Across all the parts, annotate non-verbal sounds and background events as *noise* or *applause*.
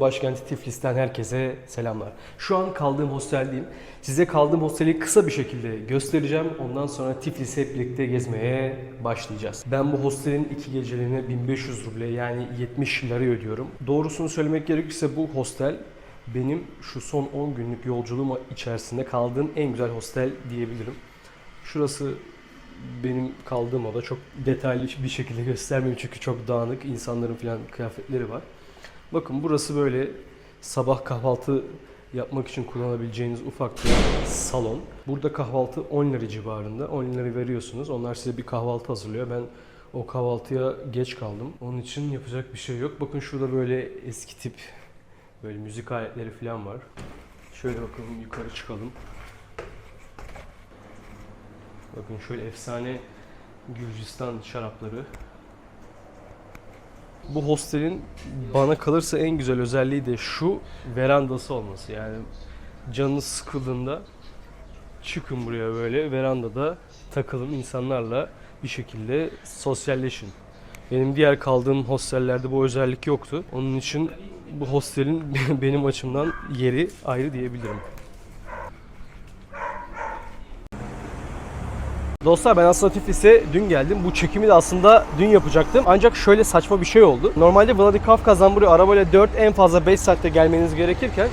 Başkenti Tiflis'ten herkese selamlar. Şu an kaldığım hosteldeyim. Size kaldığım hosteli kısa bir şekilde göstereceğim. Ondan sonra Tiflis'i hep birlikte gezmeye başlayacağız. Ben bu hostelin iki geceliğine 1500 ruble yani 70 lira ödüyorum. Doğrusunu söylemek gerekirse bu hostel benim şu son 10 günlük yolculuğum içerisinde kaldığım en güzel hostel diyebilirim. Şurası benim kaldığım oda çok detaylı bir şekilde göstermeyeyim çünkü çok dağınık insanların falan kıyafetleri var. Bakın burası böyle sabah kahvaltı yapmak için kullanabileceğiniz ufak bir salon. Burada kahvaltı 10 lira civarında. 10 lira veriyorsunuz. Onlar size bir kahvaltı hazırlıyor. Ben o kahvaltıya geç kaldım. Onun için yapacak bir şey yok. Bakın şurada böyle eski tip böyle müzik aletleri falan var. Şöyle bakalım yukarı çıkalım. Bakın şöyle efsane Gürcistan şarapları. Bu hostelin bana kalırsa en güzel özelliği de şu verandası olması. Yani canınız sıkıldığında çıkın buraya böyle verandada takılın insanlarla bir şekilde sosyalleşin. Benim diğer kaldığım hostellerde bu özellik yoktu. Onun için bu hostelin *laughs* benim açımdan yeri ayrı diyebilirim. Dostlar ben aslında Tiflis'e dün geldim. Bu çekimi de aslında dün yapacaktım. Ancak şöyle saçma bir şey oldu. Normalde Vladikavkaz'dan buraya arabayla 4 en fazla 5 saatte gelmeniz gerekirken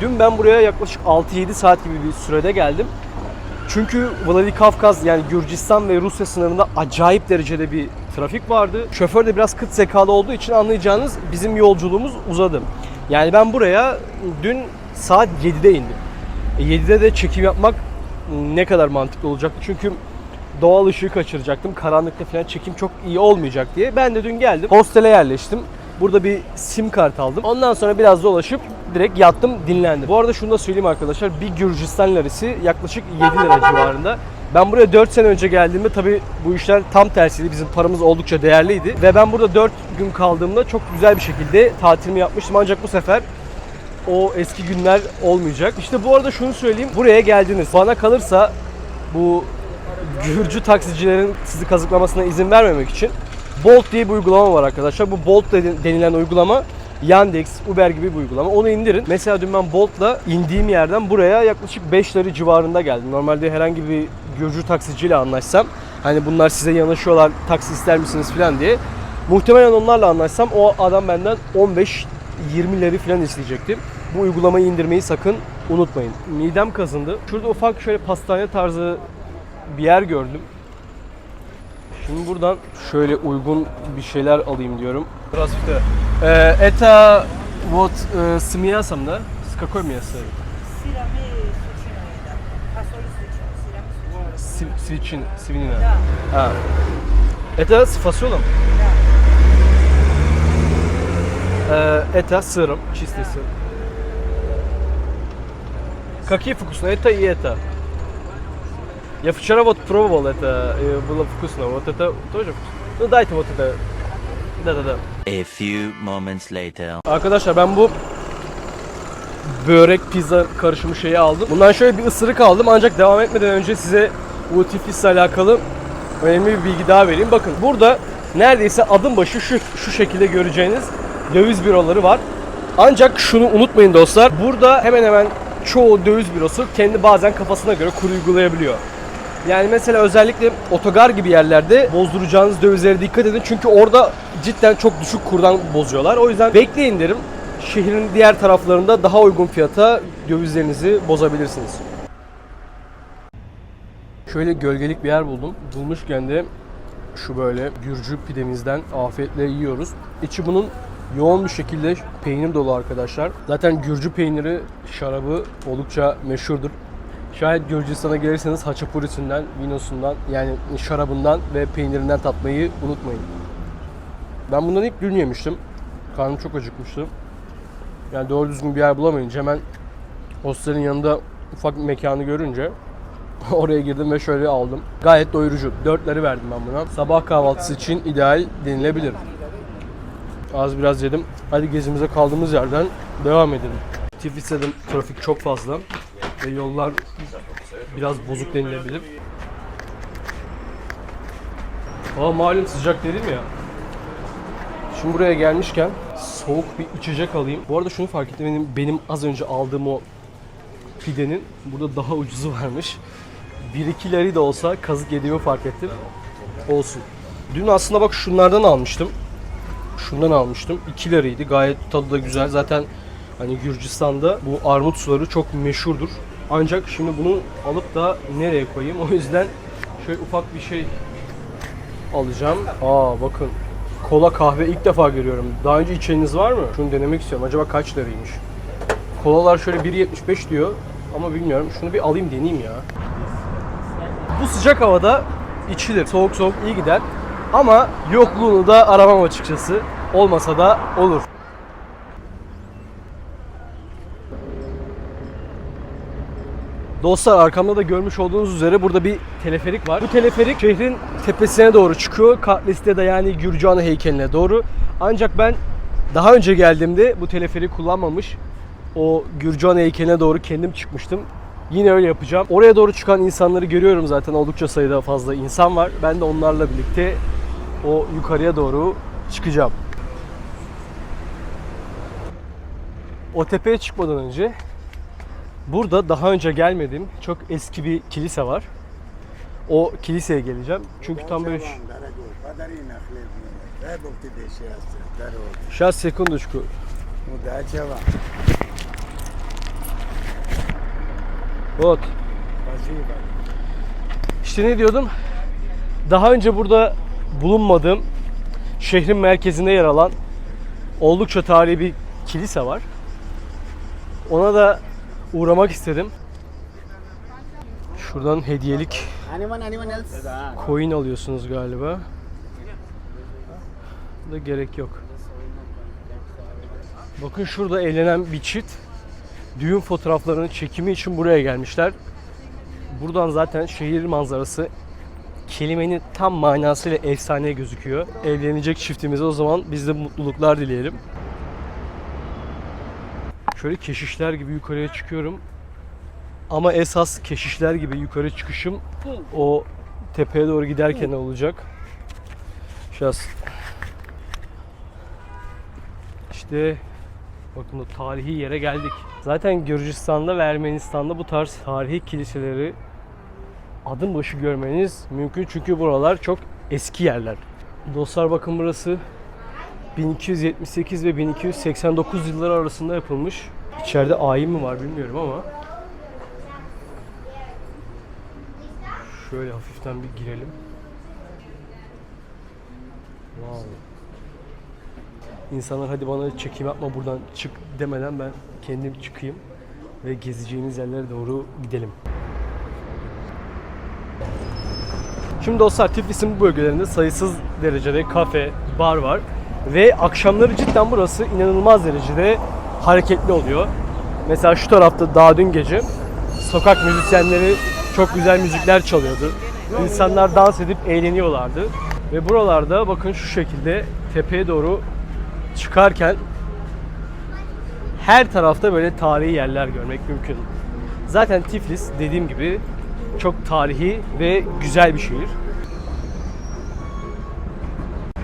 dün ben buraya yaklaşık 6-7 saat gibi bir sürede geldim. Çünkü Vladikavkaz yani Gürcistan ve Rusya sınırında acayip derecede bir trafik vardı. Şoför de biraz kıt zekalı olduğu için anlayacağınız bizim yolculuğumuz uzadı. Yani ben buraya dün saat 7'de indim. E, 7'de de çekim yapmak ne kadar mantıklı olacaktı. Çünkü doğal ışığı kaçıracaktım. Karanlıkta falan çekim çok iyi olmayacak diye. Ben de dün geldim. Hostele yerleştim. Burada bir sim kart aldım. Ondan sonra biraz dolaşıp direkt yattım, dinlendim. Bu arada şunu da söyleyeyim arkadaşlar. Bir Gürcistan lirası yaklaşık 7 lira civarında. Ben buraya 4 sene önce geldiğimde tabii bu işler tam tersiydi. Bizim paramız oldukça değerliydi. Ve ben burada 4 gün kaldığımda çok güzel bir şekilde tatilimi yapmıştım. Ancak bu sefer o eski günler olmayacak. İşte bu arada şunu söyleyeyim. Buraya geldiniz. Bana kalırsa bu Gürcü taksicilerin sizi kazıklamasına izin vermemek için Bolt diye bir uygulama var arkadaşlar. Bu Bolt deni- denilen uygulama Yandex, Uber gibi bir uygulama. Onu indirin. Mesela dün ben Bolt'la indiğim yerden buraya yaklaşık 5 lira civarında geldim. Normalde herhangi bir Gürcü taksiciyle anlaşsam hani bunlar size yanaşıyorlar taksi ister misiniz falan diye. Muhtemelen onlarla anlaşsam o adam benden 15 20 lira falan isteyecekti. Bu uygulamayı indirmeyi sakın unutmayın. Midem kazındı. Şurada ufak şöyle pastane tarzı bir yer gördüm. Şimdi buradan şöyle uygun bir şeyler alayım diyorum. Здравствуйте. Э, Это вот э, с мясом, да? С какой мясо? Сырами сучино еда. Фасоль сучино, сырами сучино. Св- Свичин, свинина. Да, А. Это с фасолем? да. Э, Это с сыром, чистый сыр. Какие вкусные? Это и это. Я вчера вот пробовал это, и было вкусно. Вот это тоже вкусно. Ну дайте вот это. Да-да-да. A few moments later. Arkadaşlar ben bu börek pizza karışımı şeyi aldım. Bundan şöyle bir ısırık aldım ancak devam etmeden önce size bu Tiflis'le alakalı önemli bir bilgi daha vereyim. Bakın burada neredeyse adım başı şu, şu şekilde göreceğiniz döviz büroları var. Ancak şunu unutmayın dostlar. Burada hemen hemen çoğu döviz bürosu kendi bazen kafasına göre kur uygulayabiliyor. Yani mesela özellikle otogar gibi yerlerde bozduracağınız dövizlere dikkat edin. Çünkü orada cidden çok düşük kurdan bozuyorlar. O yüzden bekleyin derim. Şehrin diğer taraflarında daha uygun fiyata dövizlerinizi bozabilirsiniz. Şöyle gölgelik bir yer buldum. Bulmuşken de şu böyle Gürcü pidemizden afiyetle yiyoruz. İçi bunun yoğun bir şekilde peynir dolu arkadaşlar. Zaten Gürcü peyniri şarabı oldukça meşhurdur. Şayet Gürcistan'a gelirseniz haçapurisinden, vinosundan yani şarabından ve peynirinden tatmayı unutmayın. Ben bundan ilk dün yemiştim. Karnım çok acıkmıştı. Yani doğru düzgün bir yer bulamayınca hemen hostelin yanında ufak bir mekanı görünce *laughs* oraya girdim ve şöyle aldım. Gayet doyurucu. Dörtleri verdim ben buna. Sabah kahvaltısı için ideal denilebilir. Az biraz yedim. Hadi gezimize kaldığımız yerden devam edelim. Tiflis'te trafik çok fazla ve yollar biraz bozuk denilebilir. Ama malum sıcak dedim ya. Şimdi buraya gelmişken soğuk bir içecek alayım. Bu arada şunu fark ettim. Benim, az önce aldığım o pidenin burada daha ucuzu varmış. 1-2 lari de olsa kazık yediğimi fark ettim. Olsun. Dün aslında bak şunlardan almıştım. Şundan almıştım. 2 liraydı. Gayet tadı da güzel. Zaten hani Gürcistan'da bu armut suları çok meşhurdur. Ancak şimdi bunu alıp da nereye koyayım? *laughs* O yüzden şöyle ufak bir şey alacağım. Aa bakın. Kola kahve ilk defa görüyorum. Daha önce içeniniz var mı? Şunu denemek istiyorum. Acaba kaç liraymış? Kolalar şöyle 1.75 diyor. Ama bilmiyorum. Şunu bir alayım deneyeyim ya. Bu sıcak havada içilir. Soğuk soğuk iyi gider. Ama yokluğunu da aramam açıkçası. Olmasa da olur. Dostlar arkamda da görmüş olduğunuz üzere burada bir teleferik var. Bu teleferik şehrin tepesine doğru çıkıyor. Katliste de yani Gürcühan heykeline doğru. Ancak ben daha önce geldiğimde bu teleferiği kullanmamış. O Gürcühan heykeline doğru kendim çıkmıştım. Yine öyle yapacağım. Oraya doğru çıkan insanları görüyorum zaten. Oldukça sayıda fazla insan var. Ben de onlarla birlikte o yukarıya doğru çıkacağım. O tepeye çıkmadan önce burada daha önce gelmediğim çok eski bir kilise var. O kiliseye geleceğim. Çünkü tam böyle Padarina хлеб. Дай Бог тебе счастья, здоровья. Şans sekundочку. Удачи вам. Вот. Спасибо. İşte ne diyordum? Daha önce burada bulunmadığım şehrin merkezinde yer alan oldukça tarihi bir kilise var. Ona da uğramak istedim. Şuradan hediyelik coin alıyorsunuz galiba. Da gerek yok. Bakın şurada eğlenen bir çift düğün fotoğraflarının çekimi için buraya gelmişler. Buradan zaten şehir manzarası kelimenin tam manasıyla efsane gözüküyor. Evlenecek çiftimize o zaman biz de mutluluklar dileyelim. Şöyle keşişler gibi yukarıya çıkıyorum. Ama esas keşişler gibi yukarı çıkışım o tepeye doğru giderken olacak. Şahs. İşte bakın o tarihi yere geldik. Zaten Gürcistan'da ve Ermenistan'da bu tarz tarihi kiliseleri adım başı görmeniz mümkün çünkü buralar çok eski yerler. Dostlar bakın burası 1278 ve 1289 yılları arasında yapılmış. İçeride ayin mi var bilmiyorum ama Şöyle hafiften bir girelim. Wow. İnsanlar hadi bana çekim yapma buradan çık demeden ben kendim çıkayım ve gezeceğimiz yerlere doğru gidelim. Şimdi dostlar Tiflis'in bu bölgelerinde sayısız derecede kafe, bar var. Ve akşamları cidden burası inanılmaz derecede hareketli oluyor. Mesela şu tarafta daha dün gece sokak müzisyenleri çok güzel müzikler çalıyordu. İnsanlar dans edip eğleniyorlardı. Ve buralarda bakın şu şekilde tepeye doğru çıkarken her tarafta böyle tarihi yerler görmek mümkün. Zaten Tiflis dediğim gibi çok tarihi ve güzel bir şehir.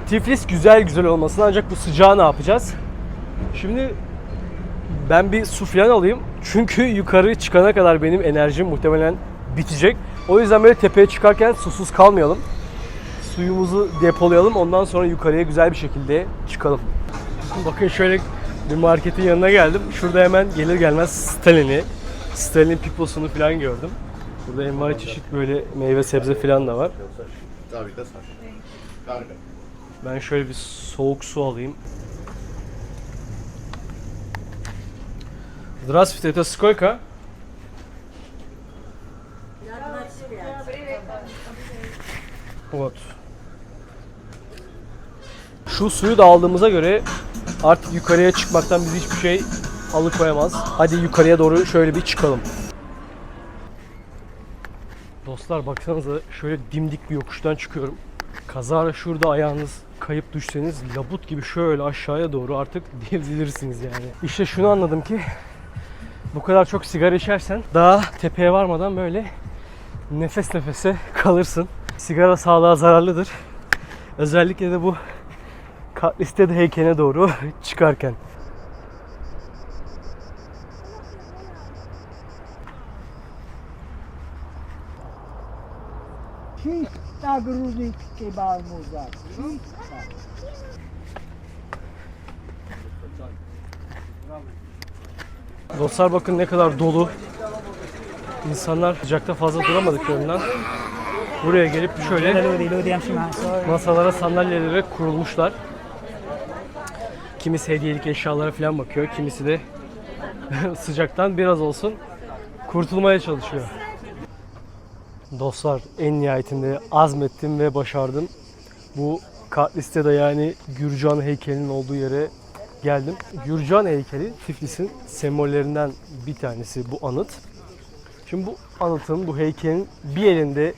Tiflis güzel güzel olmasın ancak bu sıcağı ne yapacağız? Şimdi ben bir su falan alayım. Çünkü yukarı çıkana kadar benim enerjim muhtemelen bitecek. O yüzden böyle tepeye çıkarken susuz kalmayalım. Suyumuzu depolayalım. Ondan sonra yukarıya güzel bir şekilde çıkalım. Bakın şöyle bir marketin yanına geldim. Şurada hemen gelir gelmez Stalin'i, Stalin piposunu falan gördüm. Burada envai çeşit böyle meyve sebze falan da var. Ben şöyle bir soğuk su alayım. Здравствуйте, это сколько? Вот. Şu suyu da aldığımıza göre artık yukarıya çıkmaktan bizi hiçbir şey alıkoyamaz. Hadi yukarıya doğru şöyle bir çıkalım. Dostlar baksanıza şöyle dimdik bir yokuştan çıkıyorum. Kazara şurada ayağınız kayıp düşseniz labut gibi şöyle aşağıya doğru artık *laughs* devrilirsiniz yani. İşte şunu anladım ki bu kadar çok sigara içersen daha tepeye varmadan böyle nefes nefese kalırsın. Sigara sağlığa zararlıdır. Özellikle de bu Katlis'te heykeline doğru *laughs* çıkarken. Gruzi que balmuzar. Sim, Dostlar bakın ne kadar dolu. İnsanlar sıcakta fazla duramadıklarından buraya gelip şöyle masalara sandalyelere kurulmuşlar. Kimisi hediyelik eşyalara falan bakıyor. Kimisi de *laughs* sıcaktan biraz olsun kurtulmaya çalışıyor. Dostlar en nihayetinde azmettim ve başardım. Bu kart listede yani Gürcan heykelinin olduğu yere geldim. Gürcan heykeli Tiflis'in sembollerinden bir tanesi bu anıt. Şimdi bu anıtın, bu heykelin bir elinde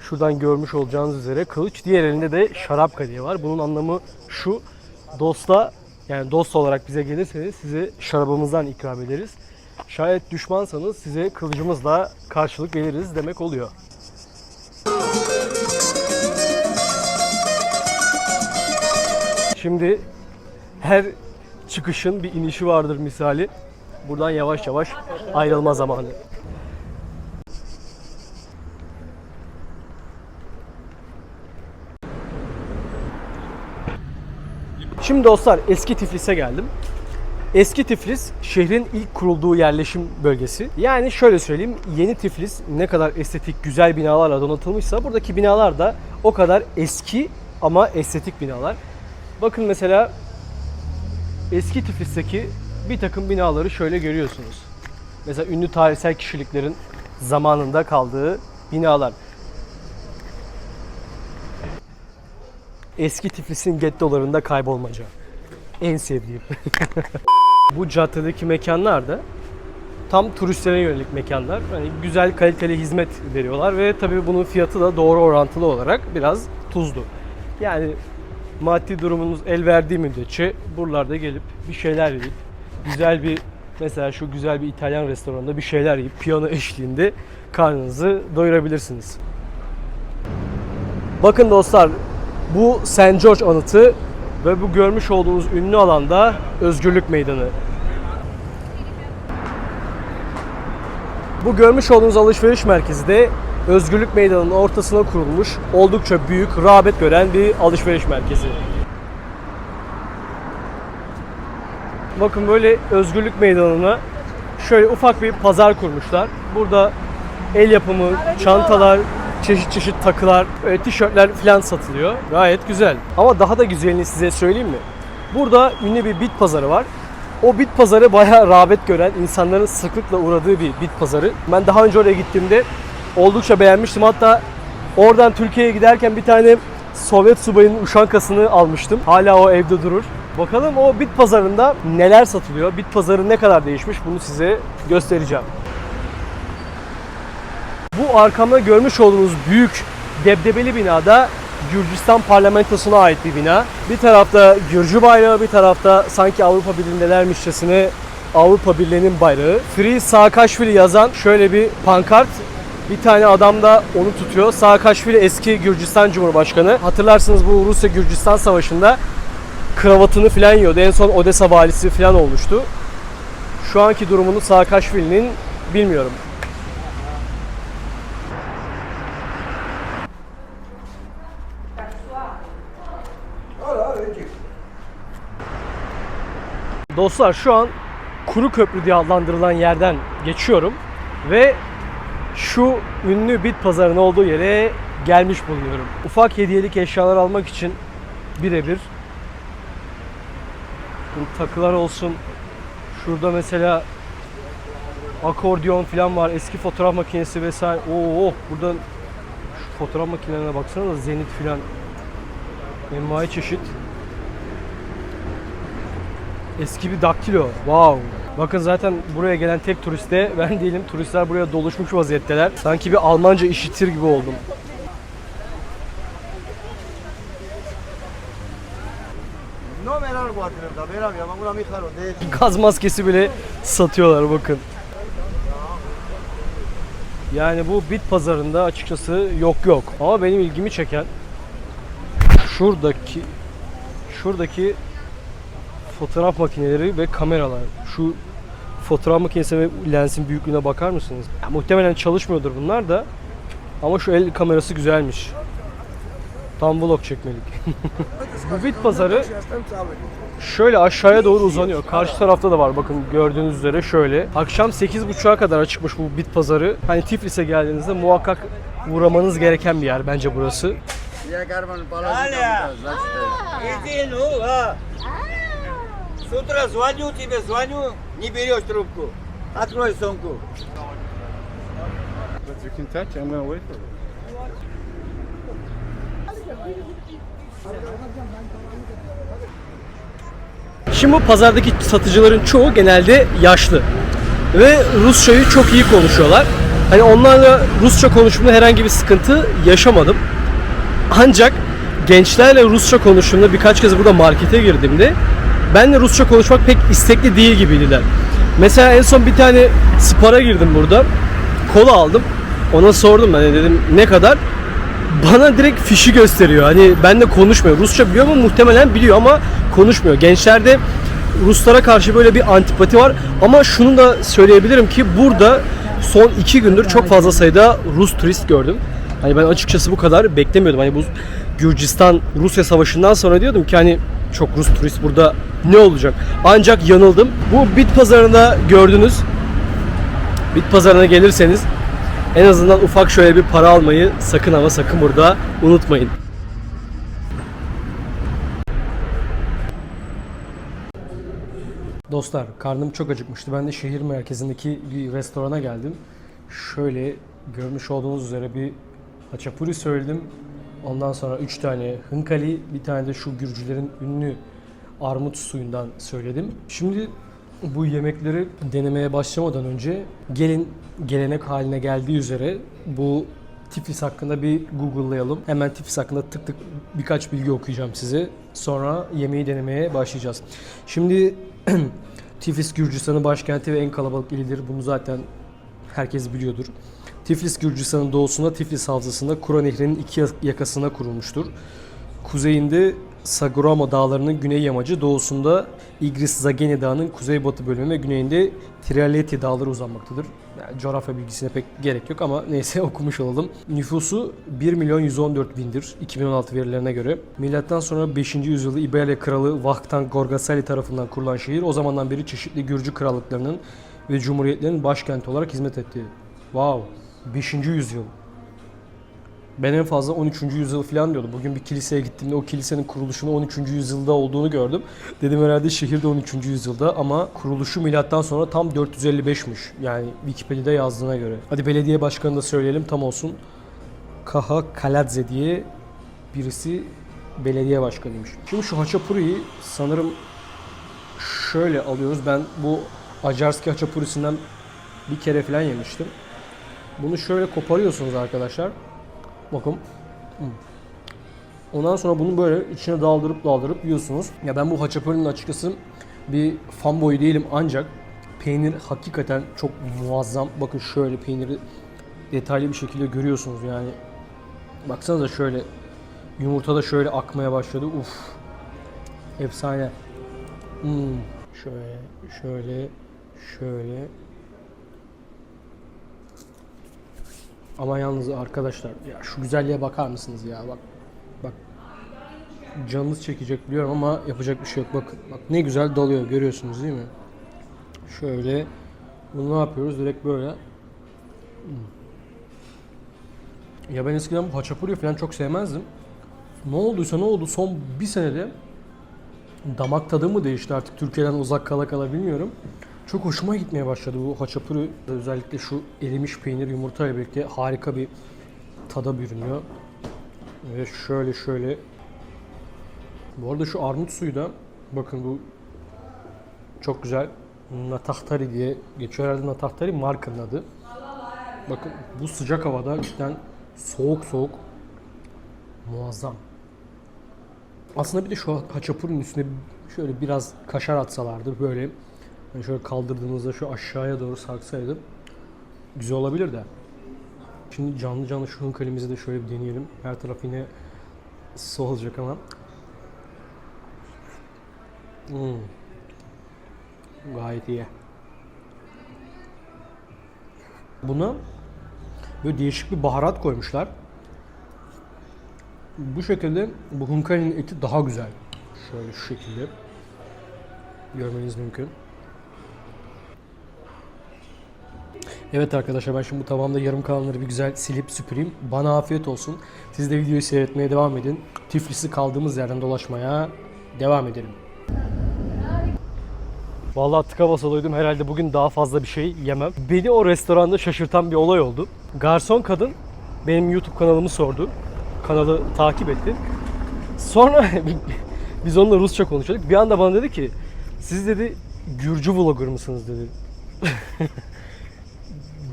şuradan görmüş olacağınız üzere kılıç, diğer elinde de şarap kadehi var. Bunun anlamı şu, dosta yani dost olarak bize gelirseniz size şarabımızdan ikram ederiz. Şayet düşmansanız size kılıcımızla karşılık veririz demek oluyor. Şimdi her çıkışın bir inişi vardır misali. Buradan yavaş yavaş ayrılma zamanı. Şimdi dostlar eski Tiflis'e geldim. Eski Tiflis şehrin ilk kurulduğu yerleşim bölgesi. Yani şöyle söyleyeyim yeni Tiflis ne kadar estetik güzel binalarla donatılmışsa buradaki binalar da o kadar eski ama estetik binalar. Bakın mesela eski Tiflis'teki bir takım binaları şöyle görüyorsunuz. Mesela ünlü tarihsel kişiliklerin zamanında kaldığı binalar. Eski Tiflis'in gettolarında kaybolmaca. En sevdiğim. *laughs* Bu caddedeki mekanlar da tam turistlere yönelik mekanlar. Hani güzel kaliteli hizmet veriyorlar ve tabii bunun fiyatı da doğru orantılı olarak biraz tuzlu. Yani maddi durumunuz el verdiği müddetçe buralarda gelip bir şeyler yiyip güzel bir mesela şu güzel bir İtalyan restoranında bir şeyler yiyip piyano eşliğinde karnınızı doyurabilirsiniz. Bakın dostlar bu St. George anıtı ve bu görmüş olduğunuz ünlü alanda Özgürlük Meydanı. Bu görmüş olduğunuz alışveriş merkezi de Özgürlük Meydanı'nın ortasına kurulmuş oldukça büyük, rağbet gören bir alışveriş merkezi. Bakın böyle Özgürlük Meydanı'na şöyle ufak bir pazar kurmuşlar. Burada el yapımı çantalar, çeşit çeşit takılar, tişörtler falan satılıyor. Gayet güzel. Ama daha da güzelini size söyleyeyim mi? Burada ünlü bir bit pazarı var. O bit pazarı bayağı rağbet gören, insanların sıklıkla uğradığı bir bit pazarı. Ben daha önce oraya gittiğimde oldukça beğenmiştim. Hatta oradan Türkiye'ye giderken bir tane Sovyet subayının uşankasını almıştım. Hala o evde durur. Bakalım o bit pazarında neler satılıyor, bit pazarı ne kadar değişmiş bunu size göstereceğim. Bu arkamda görmüş olduğunuz büyük debdebeli binada Gürcistan parlamentosuna ait bir bina. Bir tarafta Gürcü bayrağı, bir tarafta sanki Avrupa Birliği'ndelermişçesine Avrupa Birliği'nin bayrağı. Free Saakashvili yazan şöyle bir pankart. Bir tane adam da onu tutuyor. Saakashvili eski Gürcistan Cumhurbaşkanı. Hatırlarsınız bu Rusya-Gürcistan Savaşı'nda kravatını filan yiyordu. En son Odessa valisi filan olmuştu. Şu anki durumunu Saakashvili'nin bilmiyorum. Dostlar şu an Kuru Köprü diye adlandırılan yerden geçiyorum ve şu ünlü bit pazarının olduğu yere gelmiş bulunuyorum. Ufak hediyelik eşyalar almak için birebir takılar olsun. Şurada mesela akordeon falan var. Eski fotoğraf makinesi vesaire. Oo, oh, buradan şu fotoğraf makinelerine baksana da Zenit falan. Envai çeşit. Eski bir daktilo. Wow. Bakın zaten buraya gelen tek turist de *laughs* ben değilim. Turistler buraya doluşmuş vaziyetteler. Sanki bir Almanca işitir gibi oldum. Gaz maskesi bile satıyorlar bakın. Yani bu bit pazarında açıkçası yok yok. Ama benim ilgimi çeken şuradaki şuradaki fotoğraf makineleri ve kameralar. Şu fotoğraf makinesi ve lensin büyüklüğüne bakar mısınız? Ya, muhtemelen çalışmıyordur bunlar da. Ama şu el kamerası güzelmiş. Tam vlog çekmelik. *laughs* Bu bit pazarı şöyle aşağıya doğru uzanıyor. Karşı tarafta da var bakın gördüğünüz üzere şöyle. Akşam 8.30'a kadar açıkmış bu bit pazarı. Hani Tiflis'e geldiğinizde muhakkak uğramanız gereken bir yer bence burası. Ya С утра звоню тебе, звоню, не берешь трубку. Открой сумку. But you can touch it. I'm gonna wait for it. Şimdi bu pazardaki satıcıların çoğu genelde yaşlı. Ve Rusçayı çok iyi konuşuyorlar. Hani onlarla Rusça konuşmada herhangi bir sıkıntı yaşamadım. Ancak gençlerle Rusça konuştuğumda birkaç kez burada markete girdiğimde ben de Rusça konuşmak pek istekli değil gibiydiler. Mesela en son bir tane spara girdim burada. Kola aldım. Ona sordum ben dedim ne kadar? Bana direkt fişi gösteriyor. Hani ben de konuşmuyor. Rusça biliyor mu? Muhtemelen biliyor ama konuşmuyor. Gençlerde Ruslara karşı böyle bir antipati var. Ama şunu da söyleyebilirim ki burada son iki gündür çok fazla sayıda Rus turist gördüm. Hani ben açıkçası bu kadar beklemiyordum. Hani bu Gürcistan Rusya savaşından sonra diyordum ki hani çok Rus turist burada ne olacak? Ancak yanıldım. Bu bit pazarında gördünüz. Bit pazarına gelirseniz en azından ufak şöyle bir para almayı sakın ama sakın burada unutmayın. Dostlar karnım çok acıkmıştı. Ben de şehir merkezindeki bir restorana geldim. Şöyle görmüş olduğunuz üzere bir haçapuri söyledim. Ondan sonra 3 tane hınkali, bir tane de şu Gürcülerin ünlü armut suyundan söyledim. Şimdi bu yemekleri denemeye başlamadan önce gelin gelenek haline geldiği üzere bu Tiflis hakkında bir Google'layalım. Hemen Tiflis hakkında tık tık birkaç bilgi okuyacağım size. Sonra yemeği denemeye başlayacağız. Şimdi *clears throat* Tiflis Gürcistan'ın başkenti ve en kalabalık ilidir. Bunu zaten herkes biliyordur. Tiflis Gürcistan'ın doğusunda Tiflis Havzası'nda Kura Nehri'nin iki yakasına kurulmuştur. Kuzeyinde Sagurama Dağları'nın güney yamacı, doğusunda Igris-Zageni Dağı'nın kuzeybatı bölümü ve güneyinde Trialeti Dağları uzanmaktadır. Yani coğrafya bilgisine pek gerek yok ama *laughs* neyse okumuş olalım. Nüfusu 1 milyon 114 bindir 2016 verilerine göre. Milattan sonra 5. yüzyılda İberya Kralı Vahtan Gorgasali tarafından kurulan şehir o zamandan beri çeşitli Gürcü krallıklarının ve cumhuriyetlerin başkenti olarak hizmet etti. Wow! 5. yüzyıl. Ben en fazla 13. yüzyıl falan diyordum. Bugün bir kiliseye gittiğimde o kilisenin kuruluşunun 13. yüzyılda olduğunu gördüm. Dedim herhalde şehirde 13. yüzyılda ama kuruluşu milattan sonra tam 455'miş. Yani Wikipedia'da yazdığına göre. Hadi belediye başkanı da söyleyelim tam olsun. Kaha Kaladze diye birisi belediye başkanıymış. Şimdi şu haçapuriyi sanırım şöyle alıyoruz. Ben bu Acarski haçapurisinden bir kere falan yemiştim. Bunu şöyle koparıyorsunuz arkadaşlar. Bakın. Ondan sonra bunu böyle içine daldırıp daldırıp yiyorsunuz. Ya ben bu haçapuri'nin açıkçası bir fanboy değilim ancak peynir hakikaten çok muazzam. Bakın şöyle peyniri detaylı bir şekilde görüyorsunuz yani. Baksanıza şöyle yumurta da şöyle akmaya başladı. Uf. Efsane. Hmm. Şöyle, şöyle, şöyle. Ama yalnız arkadaşlar ya şu güzelliğe bakar mısınız ya bak bak canınız çekecek biliyorum ama yapacak bir şey yok bakın bak ne güzel dalıyor görüyorsunuz değil mi? Şöyle bunu ne yapıyoruz direkt böyle Hmm. ya ben eskiden bu haçapuri falan çok sevmezdim. Ne olduysa ne oldu son bir senede damak tadı mı değişti artık Türkiye'den uzak kala kala bilmiyorum. Çok hoşuma gitmeye başladı bu haçapuri. Özellikle şu erimiş peynir yumurta ile birlikte harika bir tada bürünüyor. Ve şöyle şöyle. Bu arada şu armut suyu da bakın bu çok güzel. Natahtari diye geçiyor herhalde Natahtari markanın adı. Bakın bu sıcak havada cidden soğuk soğuk muazzam. Aslında bir de şu haçapurun üstüne şöyle biraz kaşar atsalardı böyle yani şöyle kaldırdığınızda şu aşağıya doğru sarksaydı güzel olabilir de. Şimdi canlı canlı şu hınkalimizi de şöyle bir deneyelim. Her taraf yine su olacak ama. Hmm. Gayet iyi. Buna böyle değişik bir baharat koymuşlar. Bu şekilde bu hunkarinin eti daha güzel. Şöyle şu şekilde görmeniz mümkün. Evet arkadaşlar ben şimdi bu tavamda yarım kalanları bir güzel silip süpüreyim. Bana afiyet olsun. Siz de videoyu seyretmeye devam edin. Tiflis'i kaldığımız yerden dolaşmaya devam edelim. Vallahi tıka basa doydum. Herhalde bugün daha fazla bir şey yemem. Beni o restoranda şaşırtan bir olay oldu. Garson kadın benim YouTube kanalımı sordu. Kanalı takip etti. Sonra *laughs* biz onunla Rusça konuşuyorduk. Bir anda bana dedi ki siz dedi Gürcü vlogger mısınız dedi. *laughs*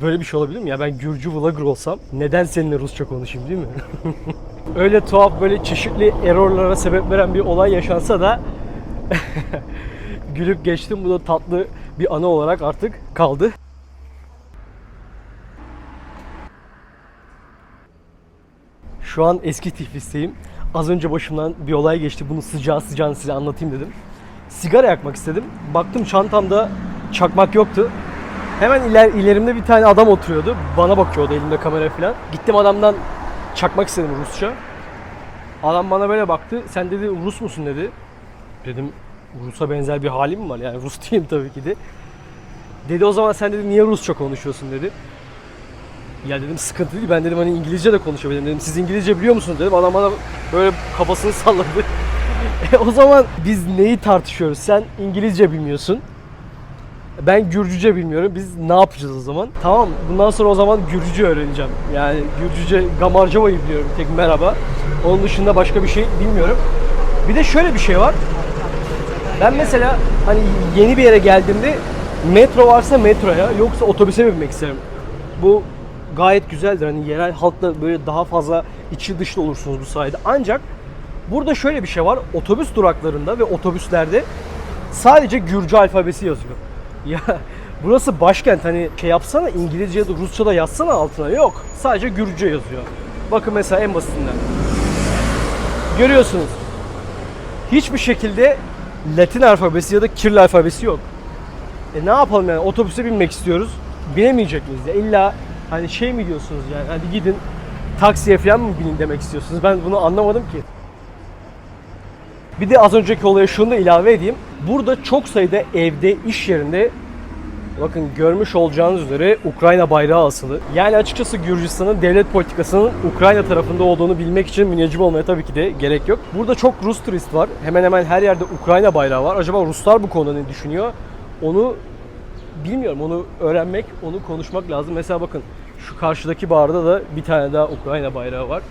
Böyle bir şey olabilir mi ya? Ben Gürcü vlogger olsam neden seninle Rusça konuşayım değil mi? *laughs* Öyle tuhaf böyle çeşitli errorlara sebep veren bir olay yaşansa da *laughs* gülüp geçtim. Bu da tatlı bir anı olarak artık kaldı. Şu an eski Tiflis'teyim. Az önce başımdan bir olay geçti. Bunu sıcağı sıcağını size anlatayım dedim. Sigara yakmak istedim. Baktım çantamda çakmak yoktu. Hemen iler, ilerimde bir tane adam oturuyordu. Bana bakıyordu elimde kamera falan. Gittim adamdan çakmak istedim Rusça. Adam bana böyle baktı. Sen dedi Rus musun dedi. Dedim Rus'a benzer bir halim mi var? Yani *laughs* Rus değilim tabii ki de. Dedi o zaman sen dedi niye Rusça konuşuyorsun dedi. Ya dedim sıkıntı değil. Ben dedim hani İngilizce de konuşabilirim dedim. Siz İngilizce biliyor musunuz dedim. Adam bana böyle kafasını *laughs* salladı. E, o zaman biz neyi tartışıyoruz? Sen İngilizce bilmiyorsun. Ben Gürcüce bilmiyorum. Biz ne yapacağız o zaman? Tamam bundan sonra o zaman Gürcüce öğreneceğim. Yani Gürcüce Gamarcava'yı biliyorum tek merhaba. Onun dışında başka bir şey bilmiyorum. Bir de şöyle bir şey var. Ben mesela hani yeni bir yere geldiğimde metro varsa metroya yoksa otobüse binmek isterim. Bu gayet güzeldir. Hani yerel halkla böyle daha fazla içi dışlı olursunuz bu sayede. Ancak burada şöyle bir şey var. Otobüs duraklarında ve otobüslerde sadece Gürcü alfabesi yazıyor. Ya burası başkent hani şey yapsana İngilizce ya da Rusça da yazsana altına. Yok. Sadece Gürcü yazıyor. Bakın mesela en basitinden. Görüyorsunuz. Hiçbir şekilde Latin alfabesi ya da Kiril alfabesi yok. E ne yapalım yani otobüse binmek istiyoruz. Binemeyecek miyiz ya? İlla hani şey mi diyorsunuz yani hadi gidin taksiye falan mı binin demek istiyorsunuz? Ben bunu anlamadım ki. Bir de az önceki olaya şunu da ilave edeyim. Burada çok sayıda evde, iş yerinde bakın görmüş olacağınız üzere Ukrayna bayrağı asılı. Yani açıkçası Gürcistan'ın devlet politikasının Ukrayna tarafında olduğunu bilmek için müneccim olmaya tabii ki de gerek yok. Burada çok Rus turist var. Hemen hemen her yerde Ukrayna bayrağı var. Acaba Ruslar bu konuda ne düşünüyor? Onu bilmiyorum. Onu öğrenmek, onu konuşmak lazım. Mesela bakın şu karşıdaki barda da bir tane daha Ukrayna bayrağı var.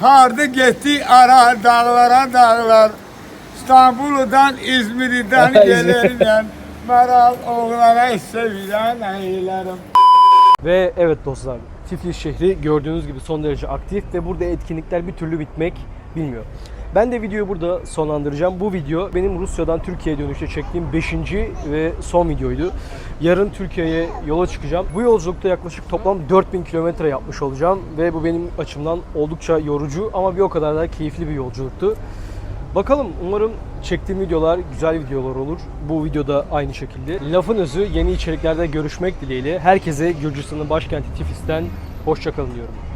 Hardı gitti ara dağlara dağlar. İstanbul'dan İzmir'den *laughs* gelirken Meral oğlana sevilen eylerim. Ve evet dostlar, Tiflis şehri gördüğünüz gibi son derece aktif ve burada etkinlikler bir türlü bitmek bilmiyor. Ben de videoyu burada sonlandıracağım. Bu video benim Rusya'dan Türkiye'ye dönüşte çektiğim 5. ve son videoydu. Yarın Türkiye'ye yola çıkacağım. Bu yolculukta yaklaşık toplam 4000 kilometre yapmış olacağım ve bu benim açımdan oldukça yorucu ama bir o kadar da keyifli bir yolculuktu. Bakalım umarım çektiğim videolar güzel videolar olur. Bu videoda aynı şekilde. Lafın özü yeni içeriklerde görüşmek dileğiyle. Herkese Gürcistan'ın başkenti Tiflis'ten hoşçakalın diyorum.